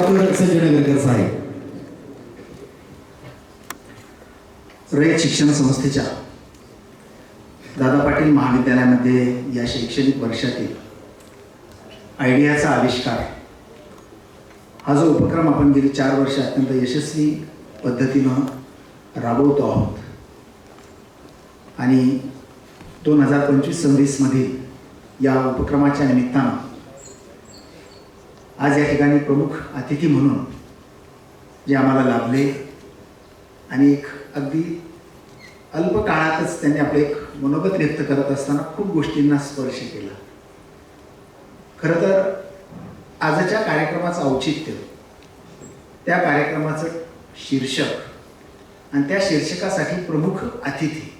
सावकर संजय नगरकर साहेब. रयत शिक्षण संस्थेच्या दादा पाटील महाविद्यालयामध्ये या शैक्षणिक वर्षातील आयडियाचा आविष्कार हा जो उपक्रम आपण गेली चार वर्ष अत्यंत यशस्वी पद्धतीनं राबवतो आहोत आणि दोन हजार पंचवीस सव्वीसमधील या उपक्रमाच्या निमित्तानं आज या ठिकाणी प्रमुख अतिथी म्हणून जे आम्हाला लाभले आणि एक अगदी अल्प काळातच त्यांनी आपले एक मनोगत व्यक्त करत असताना खूप गोष्टींना स्पर्श केला. खरं तर आजच्या कार्यक्रमाचं औचित्य त्या कार्यक्रमाचं शीर्षक आणि त्या शीर्षकासाठी प्रमुख अतिथी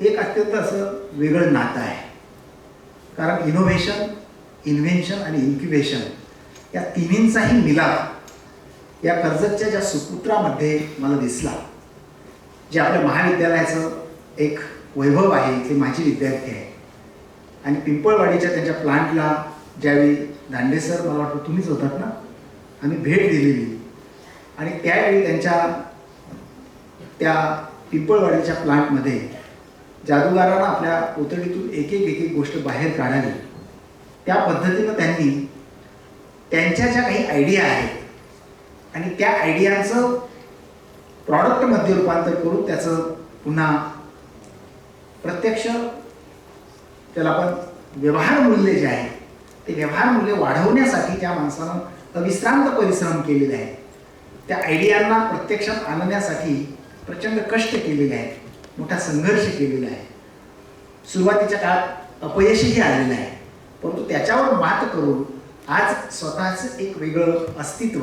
एक अत्यंत असं वेगळं नातं आहे. कारण इनोव्हेशन इन्व्हेन्शन आणि इन्क्युबेशन या तिन्हींचाही मिलाप या कर्जतच्या ज्या सुपुत्रामध्ये मला दिसला जे आपल्या महाविद्यालयाचं एक वैभव आहे इथले माझी विद्यार्थी आहे. आणि पिंपळवाडीच्या त्यांच्या प्लांटला ज्यावेळी दांडे सर मला वाटतं तुम्हीच होतात ना आम्ही भेट दिलेली. आणि त्यावेळी त्यांच्या त्या पिंपळवाडीच्या प्लांटमध्ये जादूगारांना आपल्या कोतडीतून एक एक एक एक गोष्ट बाहेर काढावी. त्या पद्धतीनं त्यांनी त्यांच्या ज्या काही आयडिया आहेत आणि त्या आयडियाचं प्रॉडक्टमध्ये रूपांतर करून त्याचं पुन्हा प्रत्यक्ष त्याला आपण व्यवहार मूल्य जे आहे ते व्यवहार मूल्य वाढवण्यासाठी त्या माणसानं अविश्रांत परिश्रम केलेले आहे त्या आयडियांना प्रत्यक्षात आणण्यासाठी प्रचंड कष्ट केलेले आहेत मोठा संघर्ष केलेला आहे. सुरुवातीच्या काळात अपयशही आलेलं आहे. परंतु त्याच्यावर मात करून आज स्वतःचं एक वेगळं अस्तित्व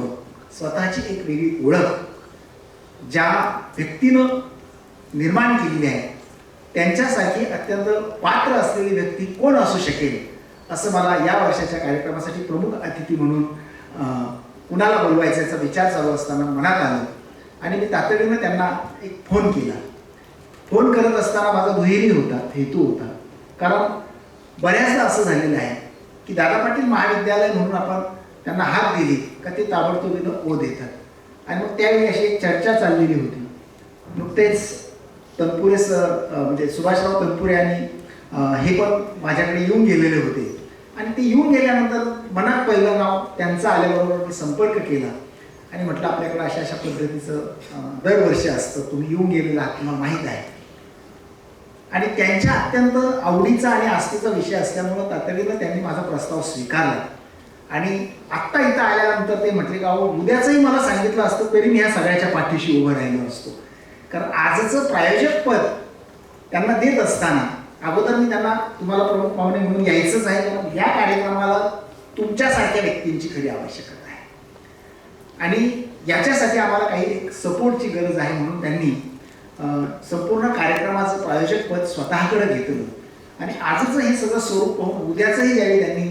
स्वतःची एक वेगळी ओळख ज्या व्यक्तीनं निर्माण केलेली आहे त्यांच्यासाठी अत्यंत पात्र असलेली व्यक्ती कोण असू शकेल असं मला या वर्षाच्या कार्यक्रमासाठी प्रमुख अतिथी म्हणून कुणाला बोलवायचा याचा विचार चालू असताना मनात आलं. आणि मी तातडीनं त्यांना एक फोन केला. फोन करत असताना माझा दुहेरी होता हेतू होता. कारण बऱ्याचदा असं झालेलं आहे की दादा पाटील महाविद्यालय म्हणून आपण त्यांना हात दिली का ते ताबडतोबीनं ओ देतात. आणि मग त्यावेळी अशी एक चर्चा चाललेली होती. नुकतेच तनपुरे सर म्हणजे सुभाषराव तनपुरे आणि हे पण माझ्याकडे येऊन गेलेले होते. आणि ते येऊन गेल्यानंतर मनात पहिलं नाव त्यांचं आल्याबरोबर मी संपर्क केला. आणि म्हटलं आपल्याकडे अशा अशा पद्धतीचं दरवर्षी असतं. तुम्ही येऊन गेलेला आहात तुम्हाला माहीत आहे. आणि त्यांच्या अत्यंत आवडीचा आणि आस्थेचा विषय असल्यामुळं तातडीनं त्यांनी माझा प्रस्ताव स्वीकारला. आणि आत्ता इथं आल्यानंतर ते म्हटले का अहो उद्याचंही मला सांगितलं असतं तरी मी ह्या सगळ्याच्या पाठीशी उभं राहिलो असतो. कारण आजचं प्रायोजक पद त्यांना देत असताना अगोदर मी त्यांना तुम्हाला प्रमुख पाहुणे म्हणून यायचंच आहे कारण या कार्यक्रमाला तुमच्यासारख्या व्यक्तींची खरी आवश्यकता आहे. आणि याच्यासाठी आम्हाला काही एक सपोर्टची गरज आहे म्हणून त्यांनी संपूर्ण कार्यक्रमाचं प्रायोजक पद स्वतःकडे घेतलं. आणि आजचं हे सगळं स्वरूप पाहून उद्याचंही यावेळी त्यांनी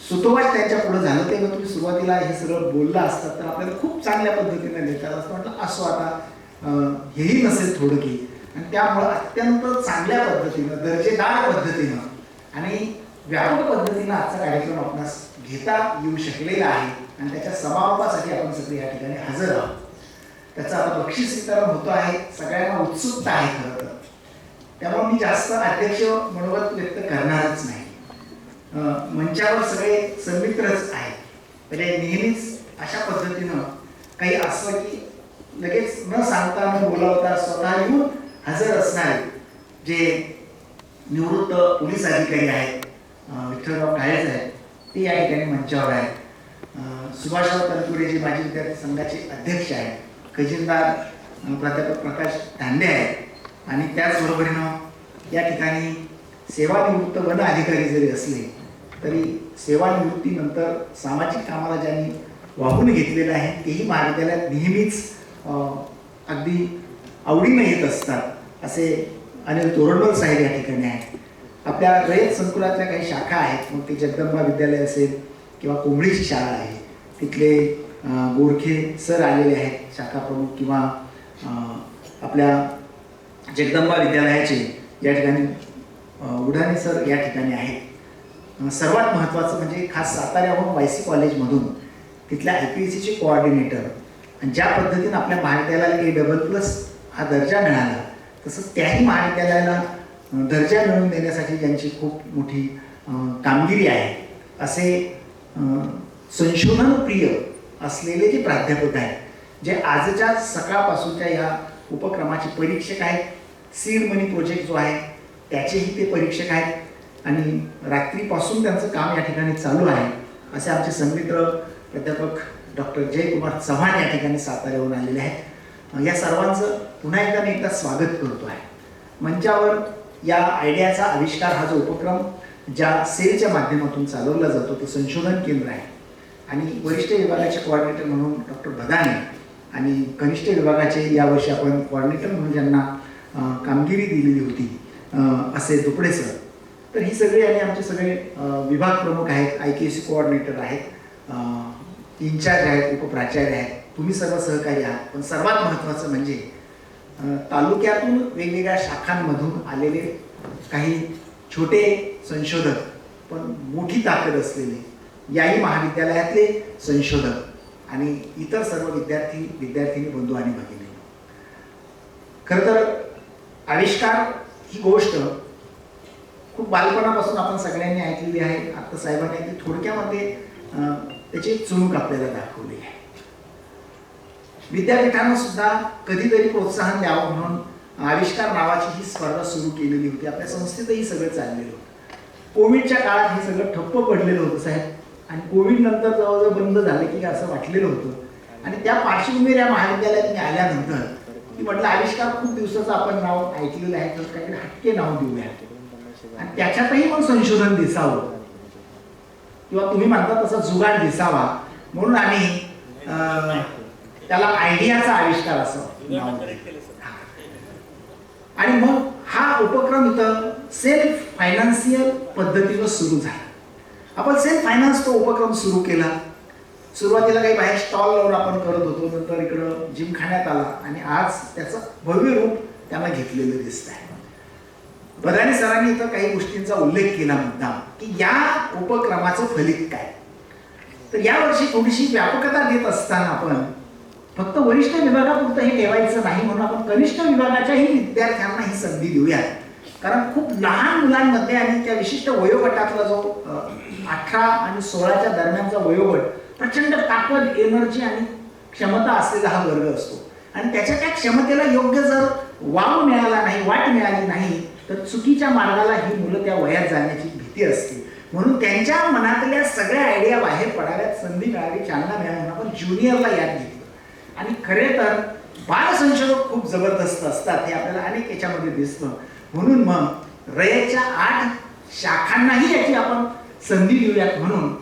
सुतोवाच त्यांच्या पुढे झालं तेव्हा तुम्ही सुरुवातीला हे सगळं बोललं असतात तर आपल्याला खूप चांगल्या पद्धतीने देतात असं म्हटलं असो आता हेही नसेल थोडं की आणि त्यामुळं अत्यंत चांगल्या पद्धतीनं दर्जेदार पद्धतीनं आणि व्यापक पद्धतीनं आजचा कार्यक्रम आपणास घेता येऊ शकलेला आहे. आणि त्याच्या समारोपासाठी आपण सगळे या ठिकाणी हजर आहोत. त्याचं आता बक्षीस वितरण होतो आहे सगळ्यांना उत्सुकता आहे खरं तर. त्यामुळे मी जास्त अध्यक्ष मनोगत व्यक्त करणारच नाही. मंचावर सगळे संमित्रच आहेत. म्हणजे नेहमीच अशा पद्धतीनं काही असं की लगेच न सांगता न बोलावता स्वतः येऊन हजर असणारे जे निवृत्त पोलीस अधिकारी आहेत विठ्ठलराव काळेच आहेत ते या ठिकाणी मंचावर आहेत. सुभाषराव तनपुरे जे माजी विद्यार्थी संघाचे अध्यक्ष आहेत. खजिनदार प्राध्यापक प्रकाश धांडे आहेत आणि त्याचबरोबरीनं या ठिकाणी सेवानिवृत्त वन अधिकारी जरी असले तरी सेवानिवृत्तीनंतर सामाजिक कामाला ज्यांनी वाहून घेतलेलं आहे तेही महाविद्यालयात नेहमीच अगदी आवडीनं येत असतात असे अनिल तोरडमल साहेब या ठिकाणी आहेत. आपल्या रयत संकुलातल्या काही शाखा आहेत मग ते जगदंबा विद्यालय असेल किंवा कोंबडीची शाळा आहे तिथले गोरखे सर आलेले आहेत शाखा प्रमुख किंवा आपल्या जगदंबा विद्यालयाचे या ठिकाणी अं, उडाणे सर या ठिकाणी आहेत. सर्वात महत्त्वाचं म्हणजे खास साताऱ्याहून वाय सी कॉलेजमधून तिथल्या आय पी एस सीचे कोऑर्डिनेटर आणि ज्या पद्धतीनं आपल्या महाविद्यालयाला ए डबल प्लस हा दर्जा मिळाला तसंच त्याही महाविद्यालयाला दर्जा मिळवून देण्यासाठी ज्यांची खूप मोठी कामगिरी आहे. असे संशोधनप्रिय असलेले जे प्राध्यापक आहेत जे आजच्या सकाळपासूनच्या या उपक्रमाचे परीक्षक आहेत सीड मनी प्रोजेक्ट जो आहे त्याचेही ते परीक्षक आहेत आणि रात्रीपासून त्यांचं काम या ठिकाणी चालू आहे असे आमचे संमित्र प्राध्यापक डॉक्टर जयकुमार चव्हाण या ठिकाणी साताऱ्याहून आलेले आहेत. या सर्वांचं पुन्हा एकदा मी एकदा स्वागत करतो आहे. मंचावर या आयडियाचा आविष्कार हा जो उपक्रम ज्या सेलच्या माध्यमातून चालवला जातो तो संशोधन केंद्र आहे. आणि वरिष्ठ विभागाचे कोऑर्डिनेटर म्हणून डॉक्टर भदाने आणि कनिष्ठ विभागाचे यावर्षी आपण कोऑर्डिनेटर म्हणून ज्यांना कामगिरी दिलेली होती असे दुपडे सर. तर ही सगळी आणि आमचे सगळे विभाग प्रमुख आहेत आय के सी कोऑर्डिनेटर आहेत इन्चार्ज आहेत उपप्राचार्य आहेत. तुम्ही सर्व सहकारी आहात. पण सर्वात महत्त्वाचं म्हणजे तालुक्यातून वेगवेगळ्या शाखांमधून आलेले काही छोटे संशोधक पण मोठी ताकद असलेले याही महाविद्यालयातले संशोधक आणि इतर सर्व विद्यार्थी विद्यार्थिनी बंधू आणि भगिनी. खरं तर आविष्कार ही गोष्ट खूप बालपणापासून आपण सगळ्यांनी ऐकलेली आहे. आता साहेबांनी ती थोडक्यामध्ये अं, त्याची चुणूक आपल्याला दाखवली आहे. विद्यापीठानं सुद्धा कधीतरी प्रोत्साहन द्यावं म्हणून आविष्कार नावाची ही स्पर्धा सुरू केलेली होती. आपल्या संस्थेतही सगळं चाललेलं होतं. कोविडच्या काळात हे सगळं ठप्प पडलेलं होतं साहेब. आणि कोविड नंतर जवळजवळ बंद झालं की असं वाटलेलं होतं. आणि त्या पार्श्वभूमीवर या महाविद्यालयात मी आल्यानंतर की म्हटलं आविष्कार खूप दिवसाचं आपण नाव ऐकलेलं आहे तर काहीतरी हटके नाव देऊया. आणि त्याच्यातही मग संशोधन दिसावं. किंवा तुम्ही म्हणता तसा जुगाड दिसावा. म्हणून आम्ही त्याला आयडियाचा आविष्कार असं नाव आणि मग हा उपक्रम इथं सेल्फ फायनान्शियल पद्धतीनं सुरू झाला. आपण सेल्फ फायनान्स तो उपक्रम सुरू केला. सुरुवातीला काही बाहेर स्टॉल लावून आपण करत होतो नंतर इकडं जिमखान्यात आला आणि आज त्याचं भव्य रूप त्यांना घेतलेलं दिसत आहे बदाने सरांनी इथं काही गोष्टींचा उल्लेख केला मुद्दा की या उपक्रमाचं फलित काय? तर यावर्षी थोडीशी व्यापकता देत असताना आपण फक्त वरिष्ठ विभागापुरतं हे ठेवायचं नाही म्हणून आपण कनिष्ठ विभागाच्याही विद्यार्थ्यांना ही संधी देऊया कारण खूप लहान मुलांमध्ये आणि त्या विशिष्ट वयोगटातला जो अठरा आणि सोळाच्या दरम्यानचा वयोगट प्रचंड ताकद एनर्जी आणि क्षमता असलेला हा वर्ग असतो. आणि त्याच्या त्या क्षमतेला योग्य जर वाव मिळाला नाही वाट मिळाली नाही तर चुकीच्या मार्गाला ही मुलं त्या वयात जाण्याची भीती असते. म्हणून त्यांच्या मनातल्या सगळ्या आयडिया बाहेर पडाव्यात संधी मिळावी चालना मिळावी म्हणून आपण ज्युनियरला याद घेतलं आणि खरे तर बाल संशोधक खूप जबरदस्त असतात हे आपल्याला अनेक याच्यामध्ये दिसतं. म्हणून मग रयच्या आठ शाखांनाही याची आपण संधी देऊयात म्हणून.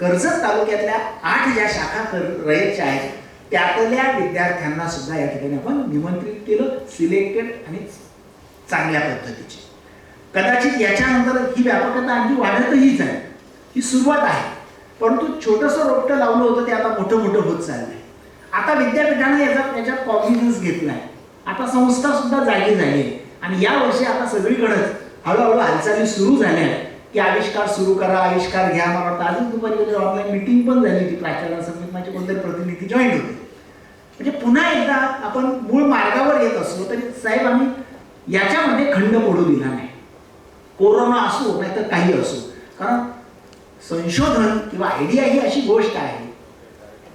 कर्जत तालुक्यातल्या आठ ज्या शाखा कर- रयतच्या आहेत त्यातल्या विद्यार्थ्यांना सुद्धा या ठिकाणी आपण निमंत्रित केलं सिलेक्टेड आणि चांगल्या पद्धतीचे. कदाचित याच्यानंतर ही व्यापकता आणखी वाढतही जाईल. ही सुरुवात आहे. परंतु छोटंसं रोपटं लावलं होतं ते आता मोठं मोठं होत चाललंय. आता विद्यापीठानं याचा याच्यात कॉन्फिडन्स घेतलाय. आता संस्था सुद्धा जागी झाली आहे. आणि या वर्षी आता सगळीकडंच हळूहळू हालचाली सुरू झाल्या आहेत. की आविष्कार सुरू करा आविष्कार घ्या मला वाटतं अजून दुपारी ऑनलाईन मिटिंग पण झाली होती प्राचार्य समितीचे कोणतरी प्रतिनिधी जॉईन होते. म्हणजे पुन्हा एकदा आपण मूळ मार्गावर येत असलो तरी साहेब आम्ही याच्यामध्ये खंड पडू दिला नाही. कोरोना असो नाही तर काही असो. कारण संशोधन किंवा आयडिया ही अशी गोष्ट आहे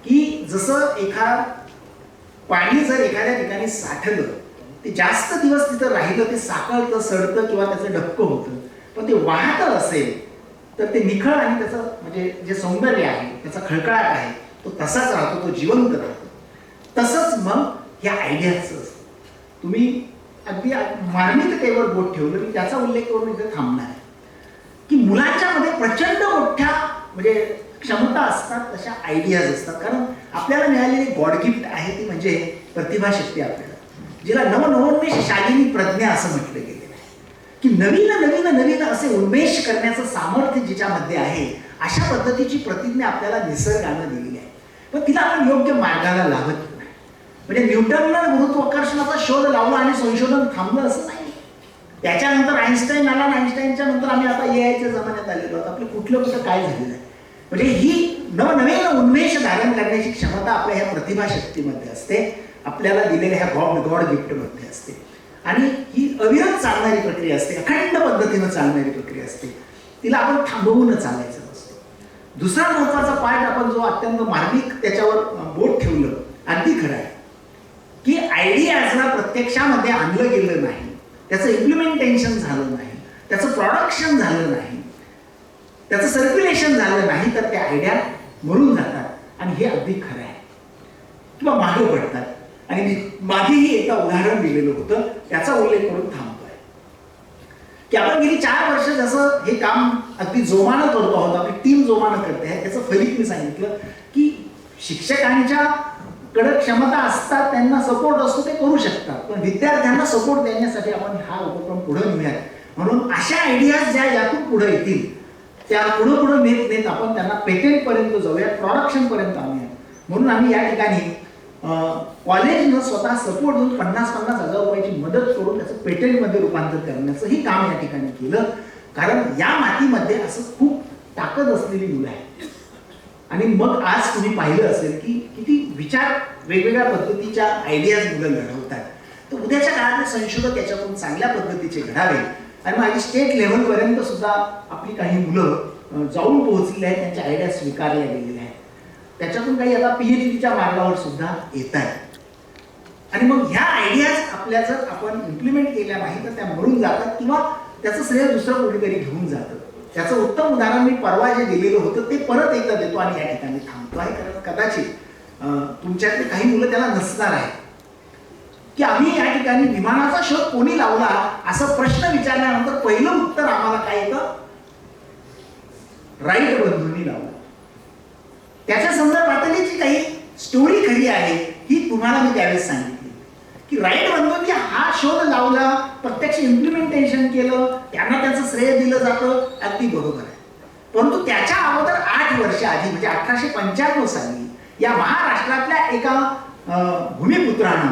की जसं एखा पाणी जर एखाद्या ठिकाणी साठलं ते जास्त दिवस तिथं राहिलं ते साकळतं सडतं किंवा त्याचं डबकं होतं. पण ते वाहत असेल तर ते निखळ आणि त्याचं म्हणजे जे सौंदर्य आहे त्याचा खळखळाट आहे तो तसाच राहतो तो जिवंत राहतो. तसंच मग ह्या आयडियाचं असतं तुम्ही अगदी मार्मिकतेवर बोट ठेवलं की त्याचा उल्लेख करून इथे थांबणार आहे. की मुलांच्या मध्ये प्रचंड मोठ्या म्हणजे क्षमता असतात तशा आयडियाज असतात. कारण आपल्याला मिळालेली गॉड गिफ्ट आहे ती म्हणजे प्रतिभाशक्ती आपल्याला. जिला नवनवोन्मेष शालिनी प्रज्ञा असं म्हटलं गेलं. की नवीन नवीन नवीन असे उन्मेष करण्याचं सामर्थ्य जिच्यामध्ये आहे अशा पद्धतीची प्रतिज्ञा आपल्याला निसर्गानं दिलेली आहे. पण तिला आपण योग्य मार्गाला लावत नाही. म्हणजे न्यूटननं गुरुत्वाकर्षणाचा शोध लावला आणि संशोधन थांबलं असं नाही. त्याच्यानंतर आईन्स्टाईन आला आणि आईन्स्टाईनच्या नंतर आम्ही आता ए आयच्या जमान्यात आलेलो आहोत. आपलं कुठलं कुठं काय झालेलं आहे. म्हणजे ही नवनवीन उन्मेष धारण करण्याची क्षमता आपल्या ह्या प्रतिभा शक्तीमध्ये असते. आपल्याला दिलेल्या ह्या गॉड गॉड गिफ्टमध्ये असते. आणि ही अविरत चालणारी प्रक्रिया असते अखंड पद्धतीनं चालणारी प्रक्रिया असते. तिला आपण थांबवून चालायचं नसतं. दुसरा महत्त्वाचा पार्ट आपण जो अत्यंत मार्मिक त्याच्यावर बोट ठेवलं अगदी खरं आहे. की आयडियाजला प्रत्यक्षामध्ये आणलं गेलं नाही. त्याचं इम्प्लिमेंटेशन झालं नाही. त्याचं प्रॉडक्शन झालं नाही. त्याचं सर्क्युलेशन झालं नाही तर त्या आयडिया मरून जातात. आणि हे अगदी खरं आहे. किंवा मागे पडतात. आणि मी मागेही एका उदाहरण दिलेलं होतं त्याचा उल्लेख करून थांबतोय. की आपण गेली चार वर्ष जसं हे काम अगदी जोमानं करतो आहोत आपली टीम जोमानं करते आहे त्याचं फलित मी सांगितलं की शिक्षकांच्या कडे क्षमता असतात त्यांना सपोर्ट असतो ते करू शकतात. पण विद्यार्थ्यांना सपोर्ट देण्यासाठी आपण हा उपक्रम पुढे नेऊयात. म्हणून अशा आयडियाज ज्या यातून पुढे येतील त्या पुढे पुढे नेत नेत आपण त्यांना पेटेंट पर्यंत जाऊया प्रॉडक्शन पर्यंत आणूया म्हणून आम्ही या ठिकाणी कॉलेजनं स्वतः सपोर्ट देऊन पन्नास पन्नास हजार रुपयाची मदत करून त्याचं पेटंटमध्ये रूपांतर करण्याचंही काम या ठिकाणी केलं. कारण या मातीमध्ये असं खूप ताकद असलेली मुलं आहेत. आणि मग आज तुम्ही पाहिलं असेल की किती विचार वेगवेगळ्या पद्धतीच्या आयडियाज मुलं घडवतात. तर उद्याच्या काळातले संशोधक याच्यातून चांगल्या पद्धतीचे घडावे. आणि माझी स्टेट लेव्हलपर्यंत सुद्धा आपली काही मुलं जाऊन पोहोचलेली आहेत त्यांच्या आयडिया स्वीकारल्या गेलेल्या आहेत. त्याच्यातून काही आता पीएच डीच्या मार्गावर सुद्धा येत आहेत आणि मग ह्या आयडियाज आपल्या जर आपण इम्प्लिमेंट केल्या नाही तर त्या मरून जातात किंवा त्याचं श्रेय दुसरं कोणीतरी घेऊन जातं. त्याचं उत्तम उदाहरण मी परवा जे दिलेलं होतं ते परत एकदा देतो आणि या ठिकाणी थांबतो आहे. कारण कदाचित तुमच्यातले काही मुलं त्याला नसणार आहे की आम्ही या ठिकाणी विमानाचा शोध कोणी लावला असा प्रश्न विचारल्यानंतर पहिलं उत्तर आम्हाला काय येतं? राईट बंधूंनी लावलं. त्याच्या संदर्भातली जी काही स्टोरी खरी आहे ही तुम्हाला मी त्यावेळेस सांगितली. की राईट बंधूंनी हा शोध लावला प्रत्यक्ष इम्प्लिमेंटेशन केलं त्यांना त्याचं श्रेय दिलं जातं अगदी बरोबर आहे. परंतु त्याच्या अगोदर आठ वर्ष आधी म्हणजे अठराशे पंच्याण्णव साली या महाराष्ट्रातल्या एका भूमिपुत्रानं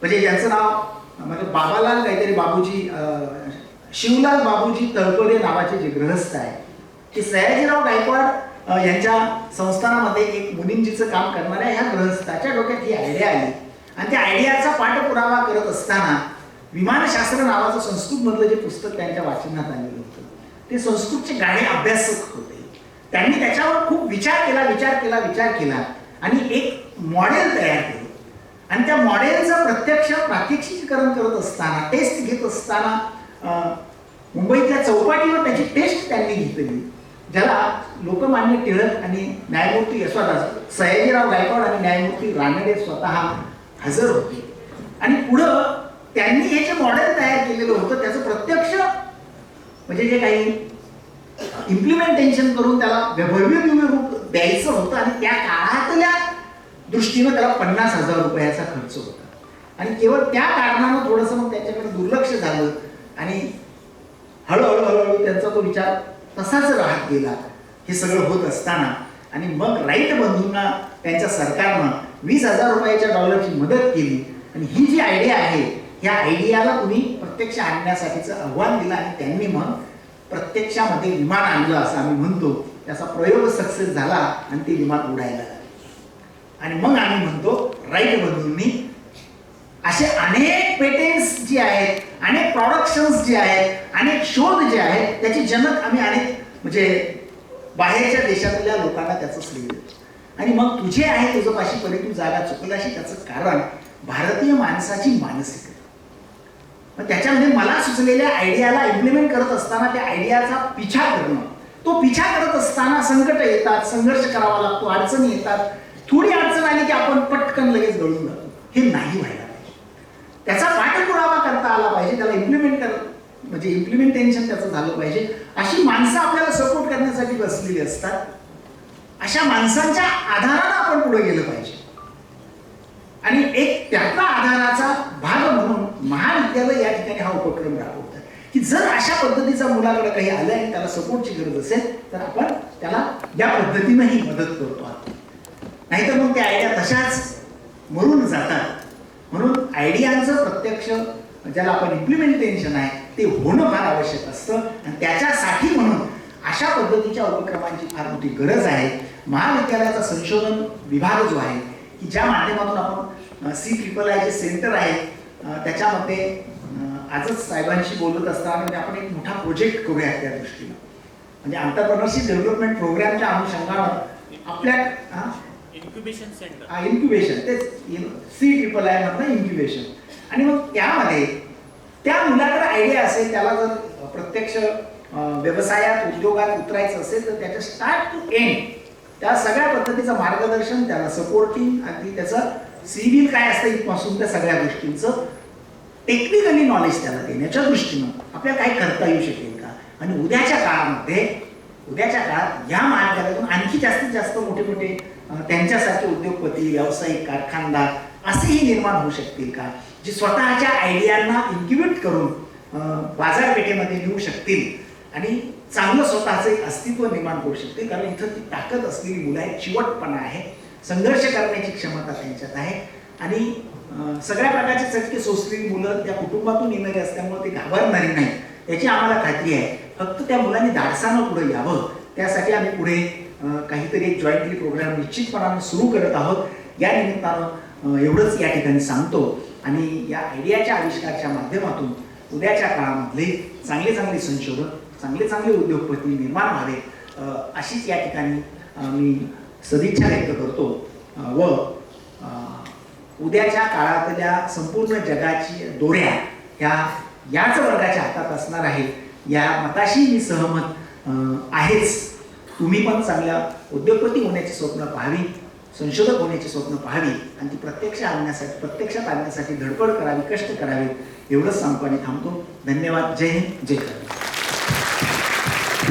म्हणजे ज्यांचं नाव म्हणजे बाबालाल काहीतरी बाबूजी अं, शिवलाल बाबूजी तळपडे नावाचे जे गृहस्थ आहे ते सयाजीराव गायकवाड यांच्या संस्थानामध्ये एक मुनींजीचं काम करणाऱ्या ह्या ग्रहस्थाच्या डोक्यात ही आयडिया आली. आणि त्या आयडियाचा पाठपुरावा करत असताना विमानशास्त्र नावाचं संस्कृतमधलं जे पुस्तक त्यांच्या वाचनात आलेलं होतं ते संस्कृतचे गाणे अभ्यासक होते. त्यांनी त्याच्यावर खूप विचार केला विचार केला विचार केला आणि एक मॉडेल तयार केलं. आणि त्या मॉडेलचं प्रत्यक्ष प्रात्यक्षिकरण करत असताना टेस्ट घेत असताना मुंबईतल्या चौपाटीवर त्याची टेस्ट त्यांनी घेतली ज्याला लोकमान्य टिळक आणि न्यायमूर्ती स्वतः सयाजीराव गायकवाड आणि न्यायमूर्ती रानडे स्वतः हजर होते. आणि पुढं त्यांनी हे जे मॉडेल तयार केलेलं होतं त्याचं प्रत्यक्ष म्हणजे जे काही इम्प्लिमेंटेशन करून त्याला वैभव्य रूप द्यायचं होतं आणि त्या काळातल्या दृष्टीनं त्याला पन्नास हजार रुपयाचा खर्च होता. आणि केवळ त्या कारणानं थोडंसं मग त्याच्याकडे दुर्लक्ष झालं आणि हळूहळू हळूहळू त्यांचा तो विचार तसाच राहत गेला. हे सगळं होत असताना आणि मग राईट बंधूंना त्यांच्या सरकारनं वीस हजार रुपयाच्या डॉलरची मदत केली. आणि ही जी आयडिया आहे ह्या आयडियाला तुम्ही प्रत्यक्ष आणण्यासाठीचं आव्हान दिलं आणि त्यांनी मग प्रत्यक्षामध्ये विमान आणलं असं आम्ही म्हणतो. त्याचा प्रयोग सक्सेस झाला आणि ते विमान उडायला लागले. आणि मग आम्ही म्हणतो राईट बंधूंनी असे अनेक पेटेंट्स जे आहेत अनेक प्रॉडक्शन्स जे आहेत अनेक शोध जे आहेत त्याचे जनक आम्ही अनेक म्हणजे बाहेरच्या देशातल्या लोकांना त्याचं श्रेय देतो. आणि मग तुझे आहे तुझपाशी परी तू जागा चुकलाशी त्याचं कारण भारतीय माणसाची मानसिकता. मग त्याच्यामध्ये मला सुचलेल्या आयडियाला इम्प्लिमेंट करत असताना त्या आयडियाचा पिछा करणं. तो पिछा करत असताना संकट येतात संघर्ष करावा लागतो अडचणी येतात. थोडी अडचण आली की आपण पटकन लगेच गळून जातो. हे नाही व्हायला पाहिजे त्याचा पाठपुरावा करता आला पाहिजे त्याला इम्प्लिमेंट कर म्हणजे इम्प्लिमेंटेशन त्याचं झालं पाहिजे. अशी माणसं आपल्याला सपोर्ट करण्यासाठी बसलेली असतात. अशा माणसांच्या आधारानं आपण पुढे गेलं पाहिजे. आणि एक त्यातला आधाराचा भाग म्हणून महाविद्यालय या ठिकाणी हा उपक्रम राबवत की जर अशा पद्धतीचा मुलाकडे काही आलं आणि त्याला सपोर्टची गरज असेल तर आपण त्याला या पद्धतीनंही मदत करतो आहोत. नाहीतर मग त्या आयडिया तशाच मरून जातात. म्हणून आयडियांचं प्रत्यक्ष ज्याला आपण इम्प्लिमेंटेशन आहे ते होणं फार आवश्यक असतं. आणि त्याच्यासाठी म्हणून अशा पद्धतीच्या उपक्रमांची फार मोठी गरज आहे. महाविद्यालयाचा संशोधन विभाग जो आहे की ज्या माध्यमातून आपण सी ट्रिपल आय जे सेंटर आहे त्याच्यामध्ये आजच साहेबांशी बोलत असताना म्हणजे आपण एक मोठा प्रोजेक्ट करूया त्या दृष्टीनं. म्हणजे आंतरप्रनरशिप डेव्हलपमेंट प्रोग्रामच्या अनुषंगानं आपल्या? Incubation centre. इन्क्युबेशन. तेच सी ट्रिपल आय मधलं इन्क्युबेशन. आणि मग त्यामध्ये त्या मुलाकडे आयडिया असेल त्याला जर प्रत्यक्ष व्यवसायात उद्योगात उतरायचं असेल तर त्याच्या स्टार्ट टू एंड त्या सगळ्या पद्धतीचं मार्गदर्शन त्याला सपोर्टिंग अगदी त्याचं सिव्हिल काय असतं इथपासून त्या सगळ्या गोष्टींचं टेक्निकली नॉलेज त्याला देण्याच्या दृष्टीनं. आपल्याला काय करता येऊ शकेल का? आणि उद्याच्या काळामध्ये उद्याच्या काळात या मार्गातून आणखी जास्तीत जास्त मोठे मोठे त्यांच्यासारखे उद्योगपती व्यावसायिक कारखानदार असेही निर्माण होऊ शकतील का? जे स्वतःच्या आयडियांना इन्क्युबेट करून बाजारपेठेमध्ये नेऊ शकतील आणि चांगलं स्वतःचं एक अस्तित्व निर्माण करू शकतील. कारण इथं ती ताकद असलेली मुलं आहेत चिवटपणा आहे संघर्ष करण्याची क्षमता त्यांच्यात आहे. आणि सगळ्या प्रकारचे चटके सोसलेली मुलं त्या कुटुंबातून येणारी असल्यामुळे ते घाबरणारी नाही याची आम्हाला खात्री आहे. फक्त त्या मुलांनी धाडसानं पुढे यावं. त्यासाठी आम्ही पुढे काहीतरी एक जॉईंटली प्रोग्राम निश्चितपणाने सुरू करत आहोत. या निमित्तानं एवढंच या ठिकाणी सांगतो. आणि या आयडियाच्या आविष्कारच्या माध्यमातून उद्याच्या काळामधले चांगले चांगले संशोधन चांगले चांगले उद्योगपती निर्माण व्हावे अशीच या ठिकाणी मी सदिच्छा व्यक्त करतो. व उद्याच्या काळातल्या संपूर्ण जगाची दोऱ्या ह्या याच वर्गाच्या हातात असणार आहे या मताशी मी सहमत आहेच. तुम्ही पण चांगल्या उद्योगपती होण्याची स्वप्न पाहावी संशोधक होण्याची स्वप्न पाहावी आणि ती प्रत्यक्ष आणण्यासाठी प्रत्यक्षात आणण्यासाठी धडपड करावी कष्ट करावे एवढंच सांगतो आणि थांबतो. धन्यवाद. जय हिंद. जय हिंद